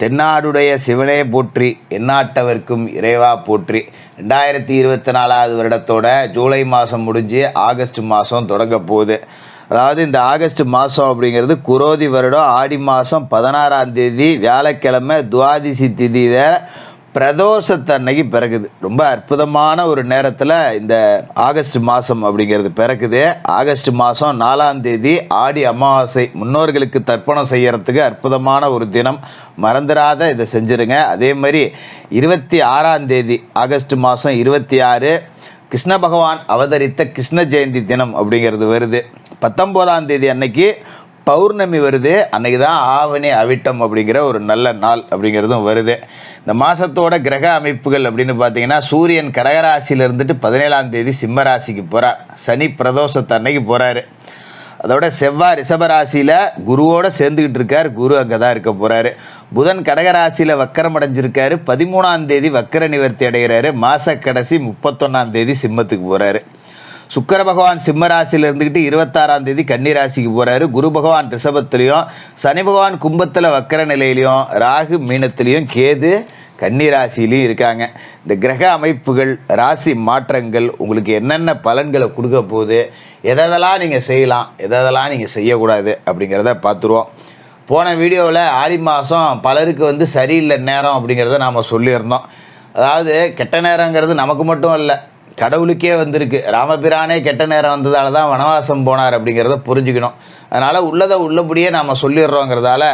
தென்னாடுடைய சிவனே போற்றி எந்நாட்டவர்க்கும் இறைவா போற்றி. ரெண்டாயிரத்தி இருபத்தி நாலாவது வருடத்தோட ஜூலை மாதம் முடிஞ்சு ஆகஸ்ட் மாதம் தொடங்க போகுது. அதாவது இந்த ஆகஸ்ட் மாதம் அப்படிங்கிறது குரோதி வருடம் ஆடி மாதம் பதினாறாம் தேதி வியாழக்கிழமை துவாதிசி திதியில் பிரதோஷத்தன்னைக்கு பிறகுது. ரொம்ப அற்புதமான ஒரு நேரத்தில் இந்த ஆகஸ்ட் மாதம் அப்படிங்கிறது பிறக்குது. ஆகஸ்ட் மாதம் நாலாம் தேதி ஆடி அமாவாசை. முன்னோர்களுக்கு தர்ப்பணம் செய்யறதுக்கு அற்புதமான ஒரு தினம். மறந்துடாத இதை செஞ்சுருங்க. அதே மாதிரி இருபத்தி ஆறாம் தேதி ஆகஸ்ட் மாதம் இருபத்தி ஆறு கிருஷ்ண பகவான் அவதரித்த கிருஷ்ண ஜெயந்தி தினம் அப்படிங்கிறது வருது. பத்தொம்போதாம் தேதி அன்னைக்கு பௌர்ணமி வருது. அன்னைக்கு தான் ஆவணி அவிட்டம் அப்படிங்கிற ஒரு நல்ல நாள் அப்படிங்கிறதும் வருது. இந்த மாதத்தோட கிரக அமைப்புகள் அப்படின்னு பார்த்தீங்கன்னா சூரியன் கடகராசியில் இருந்துட்டு பதினேழாம் தேதி சிம்ம ராசிக்கு போகிறார் சனி பிரதோஷத்து அன்னைக்கு போகிறாரு அதோட செவ்வாய் ரிஷபராசியில் குருவோட சேர்ந்துக்கிட்டு இருக்கார். குரு அங்கே தான் இருக்க போகிறாரு புதன் கடகராசியில் வக்கரம் அடைஞ்சிருக்காரு. பதிமூணாம் தேதி வக்கர நிவர்த்தி அடைகிறாரு. மாத கடைசி முப்பத்தொன்னாம் தேதி சிம்மத்துக்கு போகிறாரு சுக்கர பகவான் சிம்ம ராசியில் இருந்துக்கிட்டு இருபத்தாறாம் தேதி கன்னி ராசிக்கு போகிறாரு குரு பகவான் ரிஷபத்துலேயும் சனி பகவான் கும்பத்தில் வக்கர நிலையிலையும் ராகு மீனத்துலேயும் கேது கன்னி ராசியிலையும் இருக்காங்க. இந்த கிரக அமைப்புகள் ராசி மாற்றங்கள் உங்களுக்கு என்னென்ன பலன்களை கொடுக்க போகுது எதெல்லாம் நீங்கள் செய்யலாம் எதெல்லாம் நீங்கள் செய்யக்கூடாது அப்படிங்கிறத பார்த்துருவோம். போன வீடியோவில் ஆடி மாதம் பலருக்கு வந்து சரியில்லை நேரம் அப்படிங்கிறத நாம் சொல்லியிருந்தோம். அதாவது கெட்ட நேரங்கிறது நமக்கு மட்டும் இல்லை கடவுளுக்கே வந்திருக்கு. ராமபிரானே கெட்ட நேரம் வந்ததால தான் வனவாசம் போனார் அப்படிங்கிறத புரிஞ்சுக்கணும். அதனால் உள்ளதை உள்ளபடியே நாம் சொல்லிடுறோங்கிறதால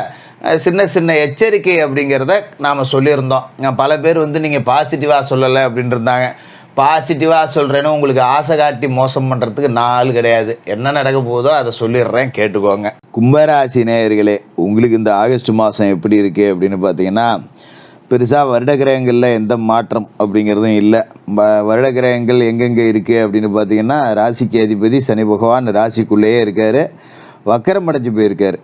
சின்ன சின்ன எச்சரிக்கை அப்படிங்கிறத நாம் சொல்லியிருந்தோம். பல பேர் வந்து நீங்கள் பாசிட்டிவாக சொல்லலை அப்படின்னு இருந்தாங்க பாசிட்டிவாக சொல்கிறேன்னு உங்களுக்கு ஆசை காட்டி மோசம் பண்ணுறதுக்கு நாள் கிடையாது. என்ன நடக்க போதோ அதை சொல்லிடுறேன் கேட்டுக்கோங்க. கும்பராசி நேயர்களே உங்களுக்கு இந்த ஆகஸ்ட் மாதம் எப்படி இருக்குது அப்படின்னு பார்த்தீங்கன்னா பெருசாக வருட கிரகங்களில் எந்த மாற்றம் அப்படிங்கிறதும் இல்லை. வருட கிரகங்கள் எங்கெங்கே இருக்குது அப்படின்னு பார்த்தீங்கன்னா ராசிக்கு அதிபதி சனி பகவான் ராசிக்குள்ளேயே இருக்கார். வக்கரம் அடைஞ்சு போயிருக்கார்.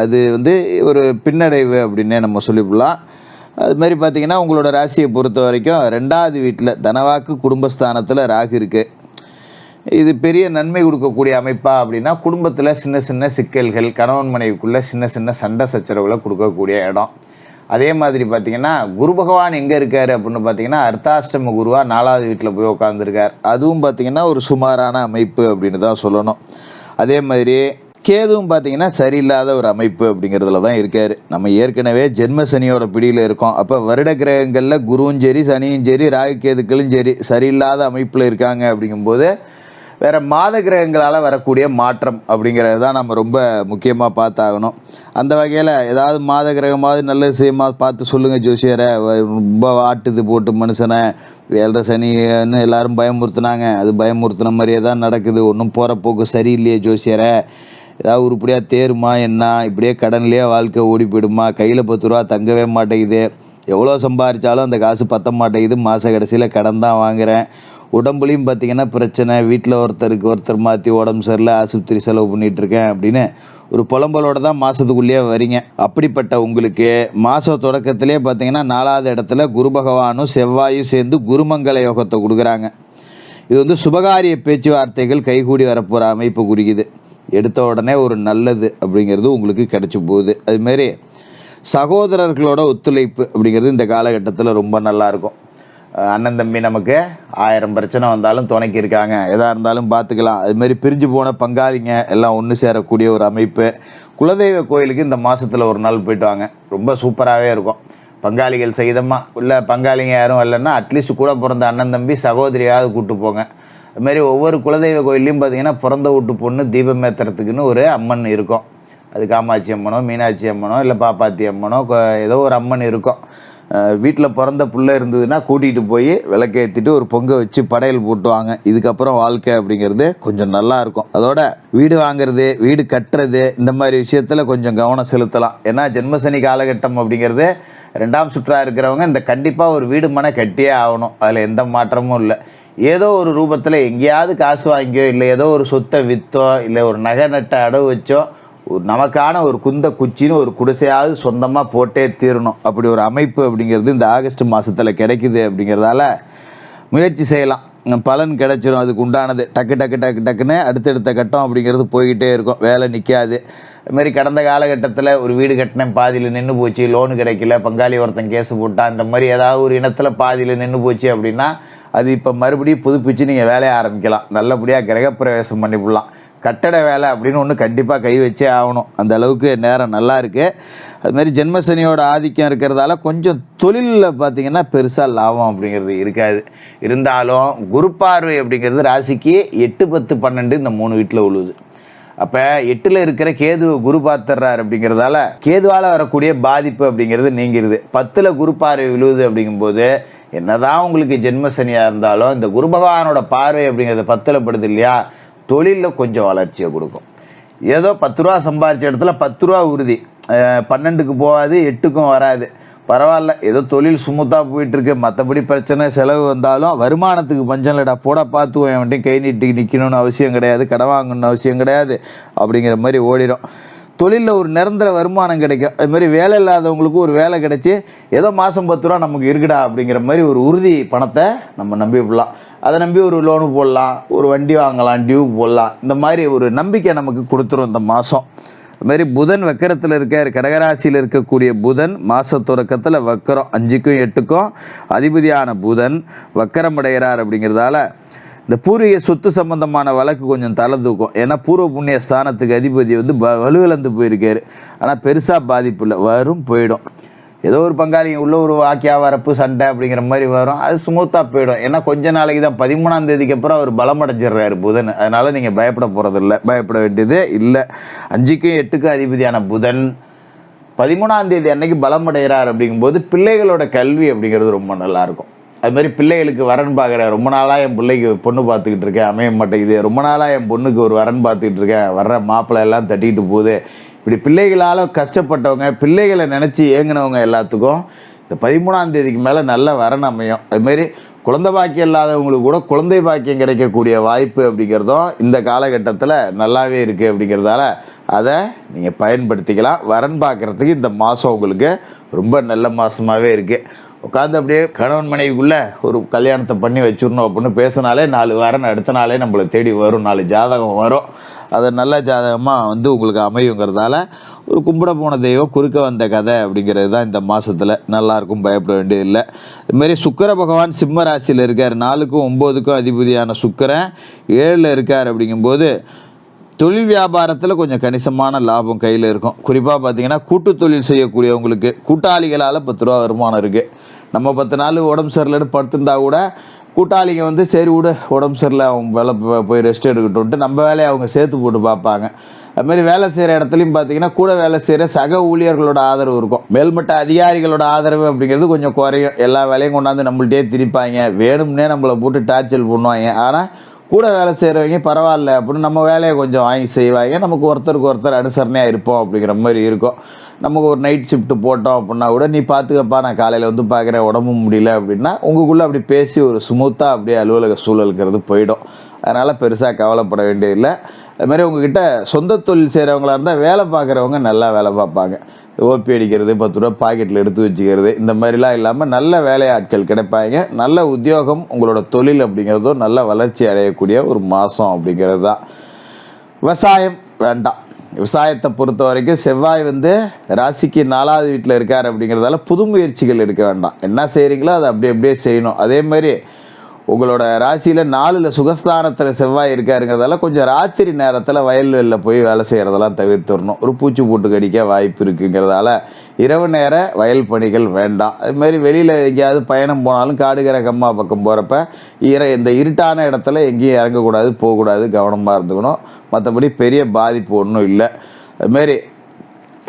அது வந்து ஒரு பின்னடைவு அப்படின்னே நம்ம சொல்லிவிடலாம். அது மாதிரி பார்த்திங்கன்னா உங்களோட ராசியை பொறுத்த வரைக்கும் ரெண்டாவது வீட்டில் தனவாக்கு குடும்பஸ்தானத்தில் ராகு இருக்குது இது பெரிய நன்மை கொடுக்கக்கூடிய அமைப்பா அப்படின்னா குடும்பத்தில் சின்ன சின்ன சிக்கல்கள் கணவன் மனைவிக்குள்ளே சின்ன சின்ன சண்டை சச்சரவுகளை கொடுக்கக்கூடிய இடம். அதே மாதிரி பார்த்தீங்கன்னா குரு பகவான் எங்கே இருக்கார் அப்படின்னு பார்த்தீங்கன்னா அர்த்தாஷ்டம குருவா நாலாவது வீட்டில் போய் உட்காந்துருக்கார் அதுவும் பார்த்தீங்கன்னா ஒரு சுமாரான அமைப்பு அப்படின்னு தான் சொல்லணும். அதே மாதிரி கேதுவும் பார்த்தீங்கன்னா சரியில்லாத ஒரு அமைப்பு அப்படிங்கிறதுல தான் இருக்கார். நம்ம ஏற்கனவே ஜென்ம சனியோட பிடியில் இருக்கோம். அப்போ வருட கிரகங்களில் குருவும் சரி சனியும் சரி ராகு கேதுக்களும் சரி சரியில்லாத அமைப்பில் இருக்காங்க அப்படிங்கும்போது வேறு மாத கிரகங்களால் வரக்கூடிய மாற்றம் அப்படிங்கிறது தான் நம்ம ரொம்ப முக்கியமாக பார்த்தாகணும். அந்த வகையில் ஏதாவது மாத கிரகமாவது நல்ல விஷயமா பார்த்து சொல்லுங்கள் ஜோசியரை. ரொம்ப ஆட்டுது போட்டு மனுஷனை. ஏழரை சனின்னு எல்லாரும் பயமுறுத்துனாங்க. அது பயமுறுத்தின மாதிரியே தான் நடக்குது. ஒன்றும் போகிற போக்கு சரியில்லையே ஜோசியரை. ஏதாவது உருப்படியாக தேருமா என்ன? இப்படியே கடன்லேயே வாழ்க்கை ஓடி போயிடுமா? கையில் பத்து ரூபா தங்கவே மாட்டேங்குது. எவ்வளோ சம்பாதிச்சாலும் அந்த காசு பத்த மாட்டேங்குது. மாத கடைசியில் கடன் தான் வாங்குகிறேன் உடம்புலையும் பார்த்தீங்கன்னா பிரச்சனை வீட்டில் ஒருத்தருக்கு ஒருத்தர் மாற்றி உடம்பு சரியில்லை ஆஸ்பத்திரி செலவு பண்ணிகிட்ருக்கேன் அப்படின்னு ஒரு புலம்பலோட தான் மாதத்துக்குள்ளேயே வரீங்க. அப்படிப்பட்ட உங்களுக்கு மாத தொடக்கத்திலே பார்த்தீங்கன்னா நாலாவது இடத்துல குரு பகவானும் செவ்வாயும் சேர்ந்து குருமங்கள யோகத்தை கொடுக்குறாங்க. இது வந்து சுபகாரிய பேச்சுவார்த்தைகள் கைகூடி வரப்போகிற அமைப்பு குறிக்குது. எடுத்த உடனே ஒரு நல்லது அப்படிங்கிறது உங்களுக்கு கிடச்சி போகுது. அதுமாரி சகோதரர்களோட ஒத்துழைப்பு அப்படிங்கிறது இந்த காலகட்டத்தில் ரொம்ப நல்லாயிருக்கும் அண்ணன் தம்பி நமக்கு ஆயிரம் பிரச்சனை வந்தாலும் துணைக்கு இருக்காங்க. எதாக இருந்தாலும் பார்த்துக்கலாம் அதுமாரி பிரிஞ்சு போன பங்காளிங்க எல்லாம் ஒன்று சேரக்கூடிய ஒரு அமைப்பு. குலதெய்வ கோயிலுக்கு இந்த மாதத்தில் ஒரு நாள் போயிட்டு வாங்க. ரொம்ப சூப்பராகவே இருக்கும். பங்காளிகள் சகிதமாக இல்லை பங்காளிங்க யாரும் இல்லைன்னா அட்லீஸ்ட் கூட பிறந்த அண்ணன் தம்பி சகோதரியாவது கூப்பிட்டு போங்க. அதுமாரி ஒவ்வொரு குலதெய்வ கோயிலையும் பார்த்தீங்கன்னா பிறந்த வீட்டு பொண்ணு தீபம் ஏற்றுறதுக்குன்னு ஒரு அம்மன் இருக்கும். அது காமாட்சி அம்மனோ மீனாட்சி அம்மனோ இல்லை பாப்பாத்தி அம்மனோ ஏதோ ஒரு அம்மன் இருக்கும். வீட்டில் பிறந்த பிள்ளை இருந்ததுன்னா கூட்டிகிட்டு போய் விளக்கேற்றிட்டு ஒரு பொங்கல் வச்சு படையல் போட்டுவாங்க. இதுக்கப்புறம் வாழ்க்கை அப்படிங்கிறது கொஞ்சம் நல்லா இருக்கும். அதோட வீடு வாங்குறது வீடு கட்டுறது இந்த மாதிரி விஷயத்தில் கொஞ்சம் கவனம் செலுத்தலாம். ஏன்னா ஜென்மசனி காலகட்டம் அப்படிங்கிறது ரெண்டாம் சுற்றா இருக்கிறவங்க இந்த கண்டிப்பாக ஒரு வீடு மனை கட்டியே ஆகணும். அதில் எந்த மாற்றமும் இல்லை. ஏதோ ஒரு ரூபத்தில் எங்கேயாவது காசு வாங்கியோ இல்லை ஏதோ ஒரு சொத்தை விற்றோ இல்லை ஒரு நகை நட்டை அடவு வச்சோ ஒரு நமக்கான ஒரு குந்த குச்சின்னு ஒரு குடிசையாவது சொந்தமாக போட்டே தீரணும். அப்படி ஒரு அமைப்பு அப்படிங்கிறது இந்த ஆகஸ்ட் மாதத்தில் கிடைக்குது அப்படிங்கிறதால முயற்சி செய்யலாம். பலன் கிடைச்சிடும் அதுக்கு உண்டானது. டக்கு டக்கு டக்கு டக்குன்னு அடுத்தடுத்த கட்டம் அப்படிங்கிறது போய்கிட்டே இருக்கும். வேலை நிற்காது இதுமாரி கடந்த காலகட்டத்தில் ஒரு வீடு கட்டினேன் பாதியில் நின்று போச்சு லோனு கிடைக்கல பங்காளி ஒருத்தன் கேஸ் போட்டான் இந்த மாதிரி ஏதாவது ஒரு இனத்தில் பாதியில் நின்று போச்சு அப்படின்னா அது இப்போ மறுபடியும் புதுப்பிச்சு நீங்கள் வேலையை ஆரம்பிக்கலாம். நல்லபடியாக கிரகப்பிரவேசம் பண்ணிவிடலாம் கட்டட வேலை அப்படின்னு ஒன்று கண்டிப்பாக கை வச்சே ஆகணும். அந்த அளவுக்கு நேரம் நல்லா இருக்குது அதுமாரி ஜென்மசனியோட ஆதிக்கம் இருக்கிறதால கொஞ்சம் தொழிலில் பார்த்தீங்கன்னா பெருசாக லாபம் அப்படிங்கிறது இருக்காது. இருந்தாலும் குரு பார்வை அப்படிங்கிறது ராசிக்கு எட்டு பத்து பன்னெண்டு இந்த மூணு வீட்டில் உழுவுது அப்போ எட்டில் இருக்கிற கேது குரு பார்த்துறாரு அப்படிங்கிறதால கேதுவால் வரக்கூடிய பாதிப்பு அப்படிங்கிறது நீங்கிருது. பத்தில் குரு பார்வை விழுவுது அப்படிங்கும்போது என்னதான் உங்களுக்கு ஜென்ம சனியாக இருந்தாலும் இந்த குரு பகவானோட பார்வை அப்படிங்கிறது பத்தில் படுது இல்லையா? தொழிலில் கொஞ்சம் வளர்ச்சியை கொடுக்கும். ஏதோ பத்து ரூபா சம்பாதிச்ச இடத்துல பத்து ரூபா உறுதி. பன்னெண்டுக்கு போகாது எட்டுக்கும் வராது. பரவாயில்ல ஏதோ தொழில் சுமூத்தாக போயிட்டுருக்கு. மற்றபடி பிரச்சனை செலவு வந்தாலும் வருமானத்துக்கு பஞ்சம் இல்லைடா போட பார்த்துவோம். என்கிட்ட கை நீட்டி நிற்கணும்னு அவசியம் கிடையாது கடன் வாங்கணும்னு அவசியம் கிடையாது அப்படிங்கிற மாதிரி ஓடிடும் தொழிலில் ஒரு நிரந்தர வருமானம் கிடைக்கும். அது மாதிரி வேலை இல்லாதவங்களுக்கு ஒரு வேலை கிடைச்சி ஏதோ மாதம் பத்து ரூபா நமக்கு இருக்குடா அப்படிங்கிற மாதிரி ஒரு உறுதி பணத்தை நம்ம நம்பி விடலாம் அதை நம்பி ஒரு லோனு போடலாம் ஒரு வண்டி வாங்கலாம் டியூ போடலாம். இந்த மாதிரி ஒரு நம்பிக்கை நமக்கு கொடுத்துரும் இந்த மாதம் அது மாதிரி புதன் வக்கரத்தில் இருக்கார். கடகராசியில் இருக்கக்கூடிய புதன் மாத தொடக்கத்தில் வக்கரம் அஞ்சுக்கும் எட்டுக்கும் அதிபதியான புதன் வக்கரம் அடைகிறார் அப்படிங்கிறதால இந்த பூர்வீக சொத்து சம்பந்தமான வழக்கு கொஞ்சம் தலை தூக்கும் ஏன்னா பூர்வ புண்ணிய ஸ்தானத்துக்கு அதிபதி வந்து வலுவிழந்து போயிருக்காரு. ஆனால் பெருசாக பாதிப்பு இல்லை. வரும் போயிடும். ஏதோ ஒரு பங்காளி உள்ள ஒரு வாக்கியா வரப்பு சண்டை அப்படிங்கிற மாதிரி வரும். அது ஸ்மூத்தாக போயிடும். ஏன்னா கொஞ்ச நாளைக்கு தான் பதிமூணாம் தேதிக்கு அப்புறம் அவர் பலமடைஞ்சிடுறாரு புதன். அதனால் நீங்கள் பயப்பட போகிறதில்ல பயப்பட வேண்டியது இல்லை. அஞ்சுக்கும் எட்டுக்கும் அதிபதியான புதன். பதிமூணாம் தேதி அன்னைக்கு பலம் அடைகிறார் அப்படிங்கும்போது பிள்ளைகளோட கல்வி அப்படிங்கிறது ரொம்ப நல்லாயிருக்கும். அது மாதிரி பிள்ளைகளுக்கு வரன் பார்க்குறேன் ரொம்ப நாளாக என் பிள்ளைக்கு பொண்ணு பார்த்துக்கிட்டு இருக்கேன் அமைய மாட்டேங்குது. ரொம்ப நாளாக என் பொண்ணுக்கு ஒரு வரன் பார்த்துக்கிட்டு இருக்கேன். வர்ற மாப்பிள்ளை எல்லாம் தட்டிட்டு போகுது. இப்படி பிள்ளைகளால் கஷ்டப்பட்டவங்க பிள்ளைகளை நினச்சி ஏங்கினவங்க எல்லாத்துக்கும் இந்த பதிமூணாம் தேதிக்கு மேலே நல்ல வரன் அமையும். அதுமாரி குழந்தை பாக்கியம் இல்லாதவங்களுக்கு கூட குழந்தை பாக்கியம் கிடைக்கக்கூடிய வாய்ப்பு அப்படிங்கிறதும் இந்த காலகட்டத்தில் நல்லாவே இருக்குது அப்படிங்கிறதால அதை நீங்கள் பயன்படுத்திக்கலாம். வரன் பார்க்குறதுக்கு இந்த மாதம் உங்களுக்கு ரொம்ப நல்ல மாதமாகவே இருக்குது உட்காந்து அப்படியே கணவன் மனைவிக்குள்ளே ஒரு கல்யாணத்தை பண்ணி வச்சிடணும் அப்படின்னு பேசினாலே நாலு வாரம் அடுத்த நாளே நம்மளை தேடி வரும். நாலு ஜாதகம் வரும். அது நல்ல ஜாதகமாக வந்து உங்களுக்கு அமையுங்கிறதால ஒரு கும்பிட போன தெய்வம் குறுக்க வந்த கதை அப்படிங்கிறது தான் இந்த மாதத்தில் நல்லாயிருக்கும் பயப்பட வேண்டியதில்லை. இதுமாரி சுக்கர பகவான் சிம்ம ராசியில் இருக்கார். நாலுக்கும் ஒம்போதுக்கும் அதிபதியான சுக்கரன் ஏழில் இருக்கார் அப்படிங்கும்போது தொழில் வியாபாரத்தில் கொஞ்சம் கணிசமான லாபம் கையில் இருக்கும். குறிப்பாக பார்த்தீங்கன்னா கூட்டு தொழில் செய்யக்கூடியவங்களுக்கு கூட்டாளிகளால் பத்து ரூபா வருமானம் இருக்குது நம்ம பத்து நாள் உடம்பு சரியில்லைன்னு படுத்திருந்தா கூட கூட்டாளிங்க வந்து சரி விட உடம்பு சரியில்லை அவங்க வேலை போய் ரெஸ்ட் எடுக்கட்டும்ட்டு நம்ம வேலையை அவங்க சேர்த்து போட்டு பார்ப்பாங்க. அதுமாரி வேலை செய்கிற இடத்துலையும் பார்த்தீங்கன்னா கூட வேலை செய்கிற சக ஊழியர்களோட ஆதரவு இருக்கும். மேல்மட்ட அதிகாரிகளோட ஆதரவு அப்படிங்கிறது கொஞ்சம் குறையும். எல்லா வேலையும் கொண்டாந்து நம்மள்ட்டே திரிப்பாங்க வேணும்னே நம்மளை போட்டு டார்ச்சல் பண்ணுவாங்க. ஆனால் கூட வேலை செய்கிறவங்க பரவாயில்ல அப்படின்னு நம்ம வேலையை கொஞ்சம் வாங்கி செய்வாங்க. நமக்கு ஒருத்தருக்கு ஒருத்தர் அனுசரணையாக இருப்போம் அப்படிங்கிற மாதிரி இருக்கும். நமக்கு ஒரு நைட் ஷிஃப்ட்டு போட்டோம் அப்படின்னா கூட நீ பார்த்துக்கப்பா நான் காலையில் வந்து பார்க்குறேன் உடம்பு முடியல அப்படின்னா உங்களுக்குள்ளே அப்படி பேசி ஒரு ஸ்மூத்தாக அப்படியே அலுவலக சூழலுங்கிறது போயிடும். அதனால் பெருசாக கவலைப்பட வேண்டியதில்லை. அதுமாதிரி உங்ககிட்ட சொந்த தொழில் செய்கிறவங்களா இருந்தால் வேலை பார்க்குறவங்க நல்லா வேலை பார்ப்பாங்க. ஓபி அடிக்கிறது பத்து ரூபா பாக்கெட்டில் எடுத்து வச்சுக்கிறது இந்த மாதிரிலாம் இல்லாமல் நல்ல வேலையாட்கள் கிடைப்பாங்க. நல்ல உத்தியோகம் உங்களோட தொழில் அப்படிங்கிறதும் நல்ல வளர்ச்சி அடையக்கூடிய ஒரு மாதம் அப்படிங்கிறது தான். விவசாயம் வேண்டாம். விவசாயத்தை பொறுத்த வரைக்கும் செவ்வாய் வந்து ராசிக்கு நாலாவது வீட்டில் இருக்கார் அப்படிங்கிறதால புது முயற்சிகள் எடுக்க வேண்டாம். என்ன செய்கிறீங்களோ அதை அப்படி அப்படியே செய்யணும். அதே மாதிரி உங்களோட ராசியில் நாலில் சுகஸ்தானத்தில் செவ்வாய் இருக்காருங்கிறதால கொஞ்சம் ராத்திரி நேரத்தில் வயலில் போய் வேலை செய்கிறதெல்லாம் தவிர்த்துடணும். ஒரு பூச்சி போட்டு கடிக்க வாய்ப்பு இருக்குங்கிறதால இரவு நேர வயல் பணிகள் வேண்டாம். அதுமாரி வெளியில் எங்கேயாவது பயணம் போனாலும் காடுகிற கம்மா பக்கம் போகிறப்ப இர இந்த இருட்டான இடத்துல எங்கேயும் இறங்கக்கூடாது போகக்கூடாது கவனமாக இருந்துக்கணும். மற்றபடி பெரிய பாதிப்பு ஒன்றும் இல்லை. அதுமாரி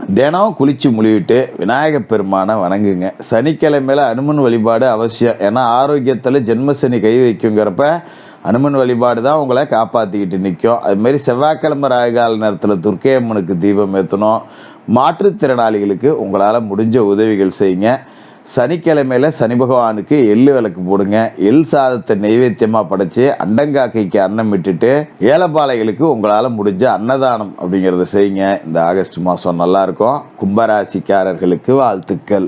தினம் குளித்து முழுவிட்டு விநாயகப் பெருமானை வணங்குங்க. சனிக்கிழமையில் அனுமன் வழிபாடு அவசியம். ஏன்னா ஆரோக்கியத்தில் ஜென்மசனி கை வைக்குங்கிறப்ப அனுமன் வழிபாடு தான் உங்களை காப்பாற்றிக்கிட்டு நிற்கும் அதுமாரி செவ்வாய்க்கிழமை ராயகால நேரத்தில் துர்க்கை அம்மனுக்கு தீபம் ஏற்றணும் மாற்றுத்திறனாளிகளுக்கு உங்களால் முடிஞ்ச உதவிகள் செய்யுங்க. சனிக்கிழமையில சனி பகவானுக்கு எள்ளு விளக்கு போடுங்க. எள் சாதத்தை நெய்வேத்தியமாக படைச்சி அண்டங்காக்கைக்கு அன்னம் விட்டுட்டு ஏலப்பாளைகளுக்கு உங்களால் முடிஞ்ச அன்னதானம் அப்படிங்கிறத செய்யுங்க. இந்த ஆகஸ்ட் மாதம் நல்லாயிருக்கும் கும்பராசிக்காரர்களுக்கு வாழ்த்துக்கள்.